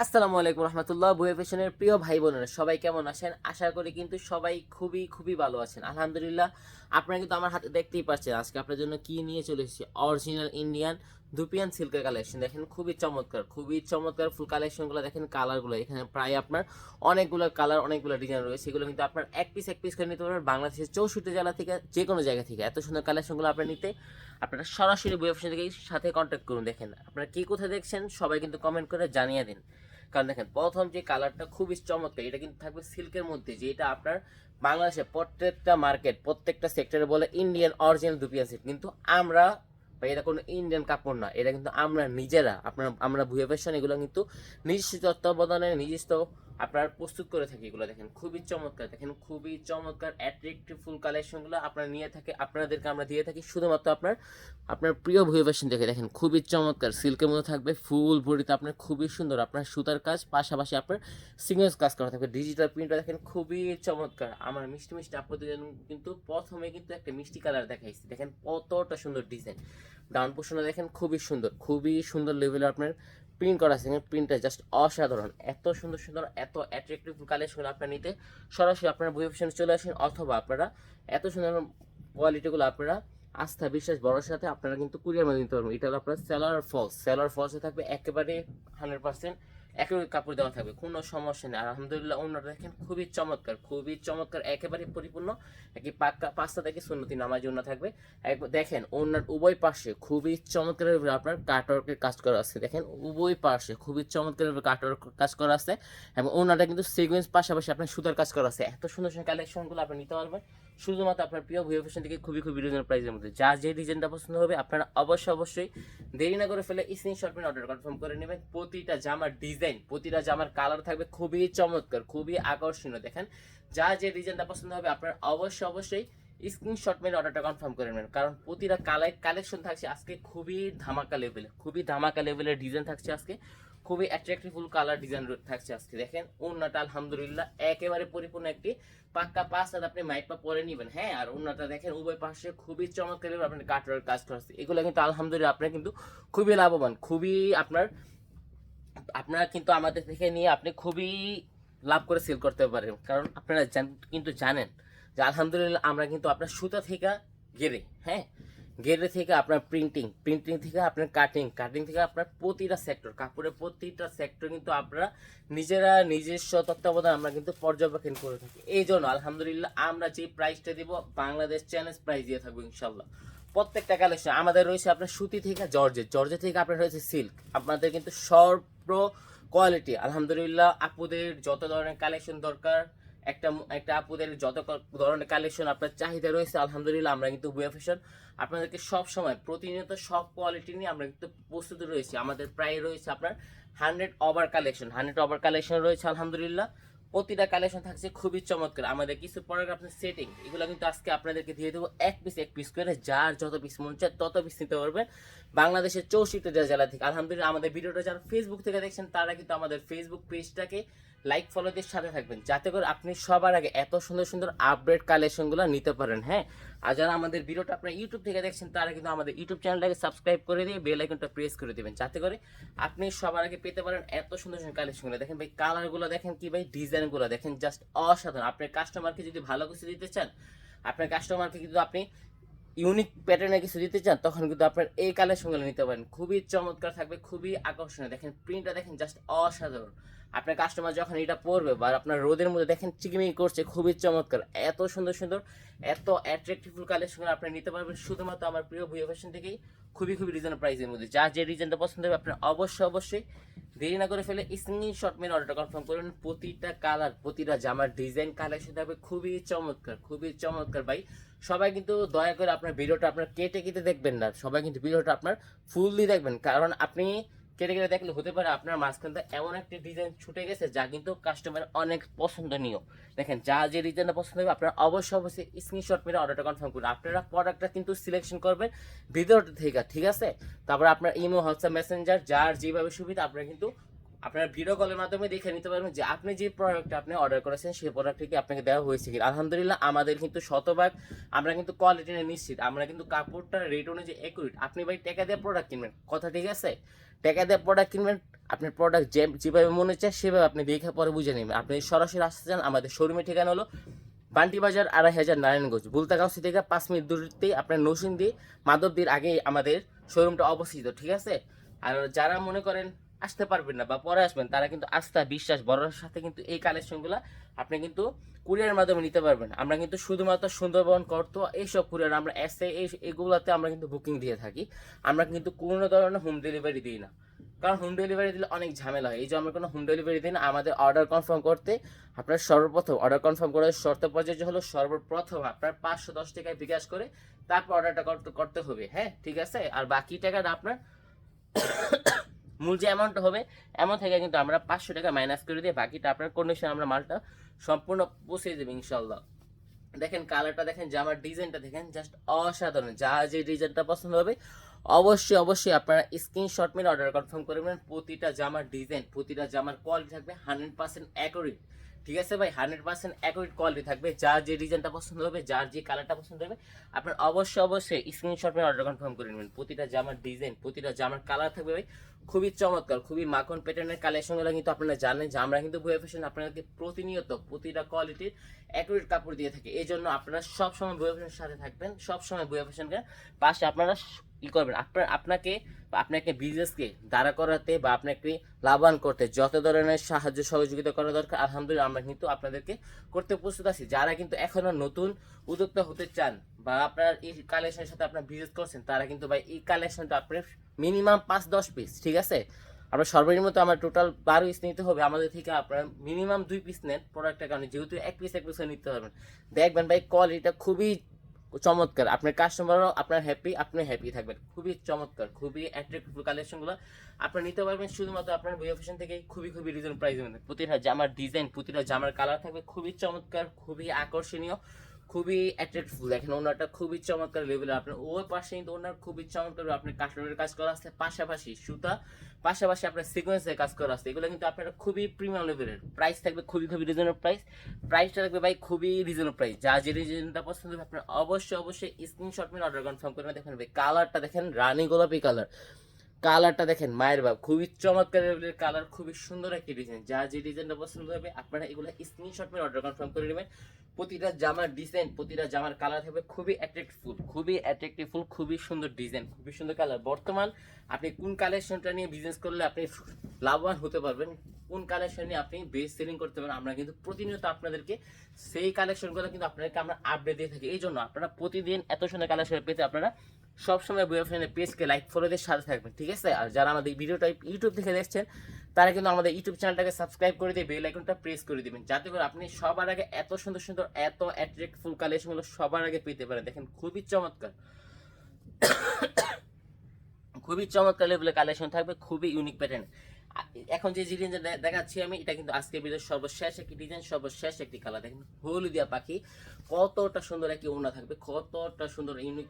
আসসালামু আলাইকুম রহমতুল্লাহ বইয়ের পেছনের প্রিয় ভাই বোনেরা সবাই কেমন আছেন? আশা করি কিন্তু সবাই খুবই খুবই ভালো আছেন। আলহামদুলিল্লাহ আপনারা কিন্তু আমার হাতে দেখতেই পাচ্ছেন আজকে আপনার জন্য কি নিয়ে চলে এসেছি। অরিজিনাল ইন্ডিয়ান দুপিয়ান সিল্কের কালেকশন দেখেন, খুবই চমৎকার খুবই চমৎকার ফুল কালেকশনগুলো দেখেন কালারগুলো এখানে প্রায় আপনার অনেকগুলো কালার অনেকগুলো ডিজাইন রয়েছে। সেগুলো কিন্তু আপনার এক পিস এক পিস করে নিতে পারবেন বাংলাদেশের চৌষট্টি জেলা থেকে যে কোনো জায়গা থেকে। এত সুন্দর কালেকশনগুলো আপনার নিতে আপনারা সরাসরি বই অপশন থেকে সাথে কন্ট্যাক্ট করুন। দেখেন, আপনারা কি কোথায় দেখছেন সবাই কিন্তু কমেন্ট করে জানিয়ে দিন। কারণ দেখেন, প্রথম যে কালারটা খুবই চমৎকার, এটা কিন্তু থাকবে সিল্কের মধ্যে যেটা আপনার বাংলাদেশে প্রত্যেকটা মার্কেট প্রত্যেকটা সেক্টরে বলে ইন্ডিয়ান অরিজিনাল দুপিয়া সেট কিন্তু আমরা বা এটা কোনো ইন্ডিয়ান কাপড় না, এটা কিন্তু আমরা নিজেরা, আপনার, আমরা ভুয়ে ফ্যাশন এগুলো কিন্তু নিজস্ব তত্ত্বাবধানে, নিজস্ব আপনার প্রস্তুত করে থাকি এগুলো দেখেন। খুবই চমৎকার, দেখেন খুবই চমৎকার অ্যাট্রাকটিভ ফুল কালেকশনগুলো আপনার নিয়ে থাকে, আপনাদেরকে আমরা দিয়ে থাকি, শুধুমাত্র আপনার আপনার প্রিয় ভুয়ে ফ্যাশন দেখে দেখেন, খুবই চমৎকার সিল্কের মধ্যে থাকবে, ফুল বডিতে আপনার খুবই সুন্দর, আপনার সুতার কাজ, পাশাপাশি আপনার সিগনেস কাজ করা থাকবে ডিজিটাল প্রিন্টটা দেখেন খুবই চমৎকার, আমার মিষ্টি মিষ্টি আপনাদের কিন্তু প্রথমে কিন্তু একটা মিষ্টি কালার দেখাইছি, দেখেন কতটা সুন্দর ডিজাইন ডাউন পোর্শনে দেখেন খুবই সুন্দর খুবই সুন্দর লেভেলে আপনার প্রিন্ট করা আছে। প্রিন্টটা জাস্ট অসাধারণ। এত সুন্দর সুন্দর, এত অ্যাট্রাকটিভ কালেকশন আপনারা নিতে সরাসরি আপনারা বই অপশনে চলে আসেন অথবা আপনারা এত সুন্দর কোয়ালিটিগুলো আপনারা আস্থা, বিশ্বাস বড়োর সাথে আপনারা কিন্তু কুরিয়ার মাধ্যমে নিতে পারবেন। এটা হলো আপনার সেলার ফলস সেলার ফলসে থাকবে একেবারে হান্ড্রেড পার্সেন্ট একই কাপড় দেওয়া থাকবে, কোনো সমস্যা নেই। আর আলহামদুলিল্লাহ অন্যটা দেখেন খুবই চমৎকার খুবই চমৎকার, একেবারে পরিপূর্ণ। একই পাক্কা পাঁচটা থেকে সুন্নতি নামাজ অন্য থাকবে। দেখেন অন্যার উভয় পাশে খুবই চমৎকার আপনার কাটওয়ার্কের কাজ করা আছে। দেখেন, উভয় পাশে খুবই চমৎকার কাটওয়ার্ক কাজ করা আছে এবং অন্যটা কিন্তু সিকুয়েন্স পাশাপাশি আপনার সুতার কাজ করা আছে। এত সুন্দর সুন্দর কালেকশনগুলো আপনি নিতে পারবেন। শুধুমাত্র আপনার প্রিয় ভিও ফ্যাশন থেকে খুবই খুবই রিজনেবল প্রাইসের মধ্যে। যা যে ডিজাইনটা পছন্দ হবে, আপনারা অবশ্যই অবশ্যই দেরি না করে ফেলে স্ক্রিনশট অর্ডার কনফার্ম করে নেবেন। প্রতিটা জামার ডিজাইন প্রতিটা জামার কালার থাকবে খুবই চমৎকার, খুবই আকর্ষণীয়। দেখেন, যা যে ডিজাইনটা পছন্দ হবে, আপনার অবশ্যই অবশ্যই স্ক্রিনশট মেরে অর্ডারটা কনফার্ম করে নেবেন। কারণ প্রতিটা কালার কালেকশন থাকছে আজকে খুবই ধামাকা লেভেলে খুবই ধামাকা লেভেলের ডিজাইন থাকছে আজকে। খুবই অ্যাট্রাকটিভফুল কালার ডিজাইন থাকছে আজকে। দেখেন ওন্নাটা আলহামদুলিল্লাহ একেবারে পরিপূর্ণ একটি পাক্কা পাঁচ হাত আপনি মাইপা পরে নেবেন। হ্যাঁ আর ওন্নাটা দেখেন, উভয় পাশে খুবই চমৎকার আপনার কাটার কাজ করা এগুলো কিন্তু আলহামদুলিল্লাহ আপনার কিন্তু খুবই লাভবান, খুবই আপনার আপনারা কিন্তু আমাদের থেকে নিয়ে আপনি খুবই লাভ করে সেল করতে পারেন। কারণ আপনারা কিন্তু জানেন যে আলহামদুলিল্লাহ আমরা কিন্তু আপনার সুতা থেকে গেরে হ্যাঁ? গেরে থেকে আপনার প্রিন্টিং প্রিন্টিং থেকে আপনার কাটিং কাটিং থেকে আপনার প্রতিটা সেক্টর কাপড়ের প্রতিটা সেক্টর কিন্তু আপনারা নিজেরা নিজস্ব তত্ত্বাবধান আমরা কিন্তু পর্যবেক্ষণ করে থাকি। এই জন্য আলহামদুলিল্লাহ আমরা যে প্রাইসটা দিব, বাংলাদেশ চ্যালেঞ্জ প্রাইস দিয়ে থাকব ইনশাল্লাহ। প্রত্যেকটা কালেকশন আমাদের রয়েছে আপনার সুতি থেকে জর্জেট। জর্জেট থেকে আপনার রয়েছে সিল্ক আপনাদের কিন্তু সর্ব কোয়ালিটি আলহামদুলিল্লাহ, আপুদের যত ধরনের কালেকশন দরকার, একটা একটা আপুদের যত ধরনের কালেকশন আপনার চাহিদা রয়েছে, আলহামদুলিল্লাহ, আমরা কিন্তু বুয়া ফ্যাশন আপনাদেরকে সব সময়, প্রতিনিয়ত সব কোয়ালিটি নিয়ে আমরা কিন্তু প্রস্তুত রয়েছি। আমাদের প্রায় রয়েছে আপনার hundred over collection hundred over collection রয়েছে, আলহামদুলিল্লাহ। প্রতিটা কালেকশন থাকছে খুবই চমৎকার। আমাদের কিছু প্রোডাক্ট সেটিং এগুলো কিন্তু আজকে আপনাদেরকে দিয়ে দেবো এক পিস এক পিস করে, যার যত পিস মন চায় তত পিস নিতে পারবেন বাংলাদেশের চৌষট্টি জেলা থেকে, আলহামদুলিল্লাহ আমাদের ভিডিওটা যারা ফেসবুক থেকে দেখছেন, তারা কিন্তু আমাদের ফেসবুক পেজটাকে লাইক ফলোদের সাথে থাকবেন। যাতে করে আপনি সবার আগে এত সুন্দর সুন্দর আপডেট কালেকশনগুলো নিতে পারেন হ্যাঁ? আর যারা আমাদের ভিডিওটা আপনার ইউটিউব থেকে দেখছেন, তারা কিন্তু আমাদের ইউটিউব চ্যানেলটাকে সাবস্ক্রাইব করে দিয়ে বেল আইকনটা প্রেস করে দেবেন। যাতে করে আপনি সবার আগে পেতে পারেন এত সুন্দর সুন্দর কালেকশনগুলো দেখেন ভাই কালারগুলো দেখেন কি ভাই? ডিজাইনগুলো দেখেন জাস্ট অসাধারণ। আপনার কাস্টমারকে যদি ভালো কিছু দিতে চান, আপনার কাস্টমারকে কিন্তু আপনি ইউনিক প্যাটার্নে কিছু দিতে চান, তখন কিন্তু আপনার এই কালেকশনগুলো নিতে পারেন। খুবই চমৎকার থাকবে, খুবই আকর্ষণীয়। দেখেন প্রিন্টটা দেখেন জাস্ট অসাধারণ। আপনার কাস্টমার যখন এটা পরবে বা আপনার রোদের মধ্যে দেখেন চিকমিক করছে, খুবই চমৎকার। এত সুন্দর সুন্দর, এত অ্যাট্রাকটিভ কালেকশন আপনি নিতে পারবেন শুধুমাত্র আমার প্রিয় ভুয়া ফ্যাশন থেকেই, খুবই খুবই রিজনেবল প্রাইসের মধ্যে। যা যে ডিজাইনটা পছন্দ হবে আপনার অবশ্যই অবশ্যই দেরি না করে ফেলে স্ক্রিনশট মেরে অর্ডারটা কনফার্ম করবেন প্রতিটা কালার প্রতিটা জামার ডিজাইন কালেকশন থাকবে খুবই চমৎকার খুবই চমৎকার ভাই। সবাই কিন্তু দয়া করে আপনার ভিডিওটা আপনার কেটে কেটে দেখবেন না। সবাই কিন্তু ভিডিওটা আপনার ফুললি দেখবেন। কারণ আপনি কেটে কেটে দেখলে হতে পারে আপনার মাঝখানটা এমন একটা ডিজাইন ছুটে গেছে যা কিন্তু কাস্টমার অনেক পছন্দনীয়। দেখেন, যা যে ডিজাইনটা পছন্দ হবে, আপনারা অবশ্যই অবশ্যই স্ক্রিনশট মেরে অর্ডারটা কনফার্ম করুন। আপনারা প্রোডাক্টটা কিন্তু সিলেকশন করবেন ভিডিওটা থেকে, ঠিক আছে? তারপর আপনার ইমো হোয়াটসঅ্যাপ মেসেঞ্জার যার যেভাবে সুবিধা, আপনারা কিন্তু আপনার ভিডিও কলের মাধ্যমে দেখে নিতে পারবেন যে আপনি যে প্রোডাক্টটা আপনি অর্ডার করেছেন, সেই প্রোডাক্টটি কি আপনাকে দেওয়া হয়েছে কি আলহামদুলিল্লাহ, আমাদের কিন্তু শতভাগ আমরা কিন্তু কোয়ালিটি নিশ্চিত। আমরা কিন্তু কাপড়টার রেট অনুযায়ী একুরেট আপনি ভাই টাকা দিয়ে প্রোডাক্ট কিনবেন, কথা ঠিক আছে? টাকা দিয়ে প্রোডাক্ট কিনবেন আপনার প্রোডাক্ট যে, যেভাবে মনে চায় সেভাবে আপনি দেখে পরে বুঝে নেবেন। আপনি সরাসরি আসতে চান, আমাদের শোরুমের ঠিকানা হলো বান্টি বাজার আড়াই হাজার নারায়ণগঞ্জ, বুলতাগাঁও থেকে পাঁচ মিনিট দূরত্বে আপনার নসিন্দি মাধবদীর আগে আমাদের শোরুমটা অবস্থিত, ঠিক আছে? আর যারা মনে করেন আসতে পারবেন না বা পরে আসবেন, তারা কিন্তু আস্থা, বিশ্বাস বড়োর সাথে কিন্তু এই কালেকশনগুলো আপনি কিন্তু কুরিয়ারের মাধ্যমে নিতে পারবেন। আমরা কিন্তু শুধুমাত্র সুন্দরবন করতো এইসব কুরিয়ার আমরা এসে এই এগুলোতে আমরা কিন্তু বুকিং দিয়ে থাকি। আমরা কিন্তু কোনো ধরনের হোম ডেলিভারি দিই না। কারণ হোম ডেলিভারি দিলে অনেক ঝামেলা হয়। এই যে আমরা কোনো হোম ডেলিভারি দিই না, আমাদের অর্ডার কনফার্ম করতে আপনার সর্বপ্রথম অর্ডার কনফার্ম করার শর্ত প্রযোজ্য হলো সর্বপ্রথম আপনার পাঁচশো দশ টাকায় বিকাশ করে তারপর অর্ডারটা করতে করতে হবে। হ্যাঁ ঠিক আছে? আর বাকি টাকাটা আপনার মূল যে অ্যামাউন্টটা হবে অ্যামাউন্ট থেকে কিন্তু আমরা পাঁচশো টাকা মাইনাস করে দিয়ে বাকিটা আপনার কন্ডিশন আমরা মালটা সম্পূর্ণ পৌঁছে দেবে ইনশাল্লাহ দেখেন কালারটা দেখেন জামার ডিজাইনটা দেখেন জাস্ট অসাধারণ। যা যে ডিজাইনটা পছন্দ হবে, অবশ্যই অবশ্যই আপনারা স্ক্রিনশট মেরে অর্ডার কনফার্ম করে নেবেন। প্রতিটা জামার ডিজাইন প্রতিটা জামার কোয়ালিটি থাকবে হান্ড্রেড পার্সেন্ট অ্যাকুরেট ঠিক আছে ভাই? হান্ড্রেড পার্সেন্ট অ্যাকুরেট কোয়ালিটি থাকবে। যার যে ডিজাইনটা পছন্দ হবে, যার যে কালারটা পছন্দ হবে, আপনার অবশ্যই অবশ্যই স্ক্রিনশট মেরে অর্ডার কনফার্ম করে নেবেন। প্রতিটা জামার ডিজাইন প্রতিটা জামার কালার থাকবে ভাই। খুবই চমৎকার, খুবই মাখন প্যাটার্নের কালেকশনগুলো কিন্তু আপনারা জানেন যে আমরা কিন্তু বই ফ্যাশন আপনাদেরকে প্রতিনিয়ত প্রতিটা কোয়ালিটির অ্যাকুরেট কাপড় দিয়ে থাকি। এই জন্য আপনারা সবসময় বই ফ্যাশনের সাথে থাকবেন, সবসময় বই ফ্যাশনকে পাশে আপনারা ই করবেন। আপনার, আপনাকে আপনাকে বিজনেসকে দাঁড়া করাতে বা আপনাকে লাভবান করতে যত ধরনের সাহায্য সহযোগিতা করা দরকার, আলহামদুলিল্লাহ আমরা কিন্তু আপনাদেরকে করতে প্রস্তুত আছি। যারা কিন্তু এখনও নতুন উদ্যোক্তা হতে চান বা আপনার এই কালেকশনের সাথে আপনার বিজনেস করছেন, তারা কিন্তু ভাই এই কালেকশনটা আপনার মিনিমাম পাঁচ দশ পিস ঠিক আছে? আপনার সর্বনিম্ন তো আমার টোটাল বারো পিস নিতে হবে। আমাদের থেকে আপনার মিনিমাম দুই পিস নেন প্রোডাক্টের কারণে। যেহেতু এক পিস এক পিস নিতে পারবেন দেখবেন ভাই কোয়ালিটিটা খুবই চমৎকার। আপনার কাস্টমারও আপনার হ্যাপি আপনি হ্যাপি থাকবেন। খুবই চমৎকার, খুবই অ্যাট্রাক্টিভ কালেকশনগুলো আপনারা নিতে পারবেন শুধুমাত্র আপনার বই অফিসন থেকে খুবই খুবই রিজন প্রাইস প্রতিটা জামার ডিজাইন প্রতিটা জামার কালার থাকবে। খুবই চমৎকার, খুবই আকর্ষণীয়। খুবই অ্যাট্রাক্টিভ দেখেন ওনারটা খুবই চমৎকার লেভেলের আপনার ওই পাশে কিন্তু ওনার খুবই চমৎকার আপনার কাস্টমারের কাজ করা আছে, পাশাপাশি সুতা, পাশাপাশি আপনার সিকোয়েন্সের কাজ করা আছে। এগুলো কিন্তু আপনারা খুবই প্রিমিয়াম লেভেলের প্রাইস থাকবে খুবই খুবই রিজনেবল প্রাইস প্রাইসটা থাকবে ভাই খুবই রিজনেবল প্রাইস যা যে রিজনটা পছন্দ হবে আপনার অবশ্যই অবশ্যই স্ক্রিনশট মেরে অর্ডার কনফার্ম করবেন দেখেন ভাই। কালারটা দেখেন রানী গোলাপি কালার কালারটা দেখেন, মায়ের বাপ, খুবই চমৎকার লেভেলের কালার খুবই সুন্দর একটি ডিজাইন যা যে ডিজাইনটা পছন্দ হবে আপনারা এগুলো স্ক্রিনশট মেরে অর্ডার কনফার্ম করে নেবেন। প্রতিটা জামার ডিজাইন প্রতিটা জামার কালার থাকবে খুবই অ্যাট্রাক্টিভ খুবই অ্যাট্রাক্টিভ খুবই সুন্দর ডিজাইন খুবই সুন্দর কালার বর্তমান আপনি কোন কালেকশনটা নিয়ে বিজনেস করলে আপনি লাভবান হতে পারবেন? কোন কালেকশন আপনি বেস্ট সেলিং করতে পারেন, আমরা কিন্তু প্রতিনিয়ত আপনাদেরকে সেই কালেকশনগুলো কিন্তু আপনাদেরকে আমরা আপডেট দিয়ে থাকি। এই জন্য আপনারা প্রতিদিন এত সুন্দর কালেকশন পেতে আপনারা সবসময় বইয়ের পেজকে লাইক ফলো দিয়ে সাথে থাকবেন, ঠিক আছে? আর যারা আমাদের ভিডিওটা ইউটিউব থেকে দেখছেন, তারা কিন্তু আমাদের ইউটিউব চ্যানেলটাকে সাবস্ক্রাইব করে দিয়ে বেল আইকনটা প্রেস করে দিবেন, যাতে করে আপনি সবার আগে এত সুন্দর সুন্দর, এত অ্যাট্রাক্টফুল কালেকশনগুলো সবার আগে পেতে পারেন। দেখেন, খুবই চমৎকার। খুবই চমৎকার লেভেলের কালেকশন থাকবে, খুবই ইউনিক প্যাটার্ন এখন যে ডিজাইন দেখাচ্ছি আমি, এটা কিন্তু আজকের ভিডিওর সর্বশেষ একটি ডিজাইন সর্বশেষ একটি কালার দেখেন, হলুদিয়া পাখি, কতটা সুন্দর একটি ওনা থাকবে, কতটা সুন্দর ইউনিক